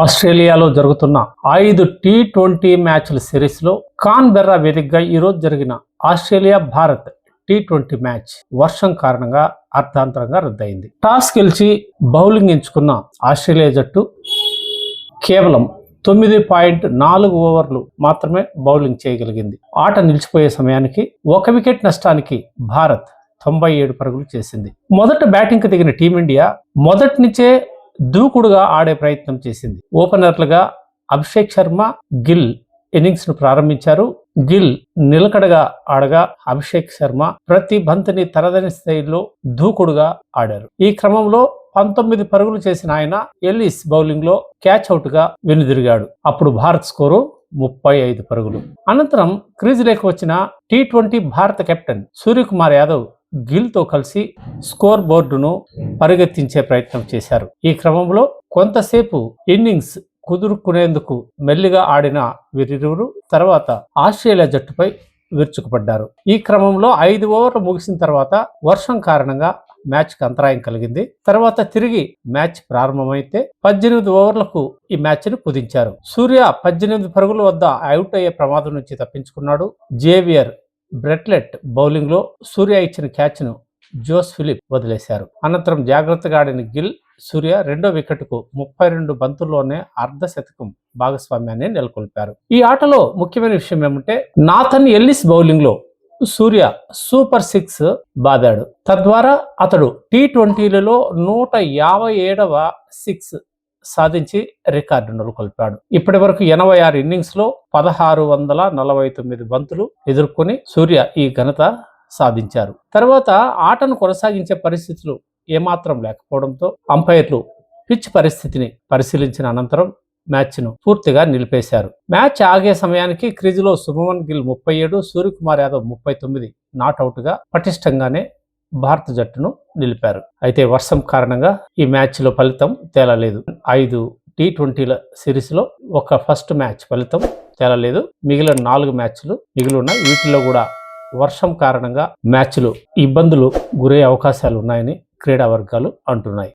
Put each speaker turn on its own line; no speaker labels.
ఆస్ట్రేలియాలో జరుగుతున్న ఐదు టీ ట్వంటీ మ్యాచ్ల సిరీస్లో కాన్ బెర్రా వేదికగా ఈరోజు జరిగిన Australia Bharat T twenty match వర్షం కారణంగా అర్థాంతరంగా రద్దయింది. టాస్ గెలిచి బౌలింగ్ ఎంచుకున్న ఆస్ట్రేలియా జట్టు కేవలం తొమ్మిది పాయింట్ నాలుగు ఓవర్లు మాత్రమే బౌలింగ్ చేయగలిగింది. ఆట నిలిచిపోయే సమయానికి ఒక వికెట్ నష్టానికి భారత్ తొంభై ఏడు పరుగులు చేసింది. మొదట బ్యాటింగ్కి దిగిన టీమిండియా మొదటి నుంచే దూకుడుగా ఆడే ప్రయత్నం చేసింది. ఓపెనర్లుగా అభిషేక్ శర్మ గిల్ ఇన్నింగ్స్ను ప్రారంభించారు. గిల్ నిలకడగా ఆడగా అభిషేక్ శర్మ ప్రతి బంతిని తరదని స్థాయిలో దూకుడుగా ఆడారు. ఈ క్రమంలో పంతొమ్మిది పరుగులు చేసిన ఆయన ఎల్లిస్ బౌలింగ్లో క్యాచ్ అవుట్గా వెనుదిరిగాడు. అప్పుడు భారత్ స్కోరు ముప్పై ఐదు పరుగులు. అనంతరం క్రీజులోకి వచ్చిన టీ ట్వంటీ భారత కెప్టెన్ సూర్యకుమార్ యాదవ్ గిల్తో కలిసి స్కోర్ బోర్డును పరిగెత్తించే ప్రయత్నం చేశారు. ఈ క్రమంలో కొంతసేపు ఇన్నింగ్స్ కుదురుకునేందుకు మెల్లిగా ఆడిన వీరిరువురు తర్వాత ఆస్ట్రేలియా జట్టుపై విరుచుకుపడ్డారు. ఈ క్రమంలో ఐదు ఓవర్లు ముగిసిన తర్వాత వర్షం కారణంగా మ్యాచ్కి అంతరాయం కలిగింది. తర్వాత తిరిగి మ్యాచ్ ప్రారంభమైతే పద్దెనిమిది ఓవర్లకు ఈ మ్యాచ్ను కుదించారు. సూర్య పద్దెనిమిది పరుగుల వద్ద అవుట్ అయ్యే ప్రమాదం నుంచి తప్పించుకున్నాడు. జేవియర్ బ్రెట్లెట్ బౌలింగ్లో సూర్య ఇచ్చిన క్యాచ్ను జోస్ ఫిలిప్ వదిలేశారు. అనంతరం జాగ్రత్తగా ఆడిన గిల్ సూర్య రెండో వికెట్కు ముప్పై రెండు బంతుల్లోనే అర్ధ శతకం భాగస్వామ్యాన్ని నెలకొల్పారు. ఈ ఆటలో ముఖ్యమైన విషయం ఏమంటే నాథన్ ఎల్లిస్ బౌలింగ్లో సూర్య సూపర్ సిక్స్ బాదాడు. తద్వారా అతడు టీ ట్వంటీలలో నూట యాభై ఏడవ సిక్స్ సాధించి రికార్డు నెలకొల్పాడు ఇప్పటి వరకు ఎనభై ఆరు ఇన్నింగ్స్లో పదహారు వందల నలభై తొమ్మిది బంతులు ఎదుర్కొని సూర్య ఈ ఘనత సాధించారు. తర్వాత ఆటను కొనసాగించే పరిస్థితులు ఏమాత్రం లేకపోవడంతో అంపైర్లు పిచ్ పరిస్థితిని పరిశీలించిన అనంతరం మ్యాచ్ను పూర్తిగా నిలిపేశారు. మ్యాచ్ ఆగే సమయానికి క్రీజులో సుభమన్ గిల్ ముప్పై ఏడు సూర్యకుమార్ యాదవ్ ముప్పై తొమ్మిది నాట్అవుట్గా పటిష్టంగానే భారత జట్టును నిలిపారు. అయితే వర్షం కారణంగా ఈ మ్యాచ్లో ఫలితం తేలలేదు. ఐదు టీ ట్వంటీల సిరీస్లో ఒక ఫస్ట్ మ్యాచ్ ఫలితం తేలలేదు. మిగిలిన నాలుగు మ్యాచ్లు మిగిలి ఉన్నాయి వీటిలో కూడా వర్షం కారణంగా మ్యాచ్లు ఇబ్బందులు గురయ్యే అవకాశాలు ఉన్నాయని క్రీడా వర్గాలు అంటున్నాయి.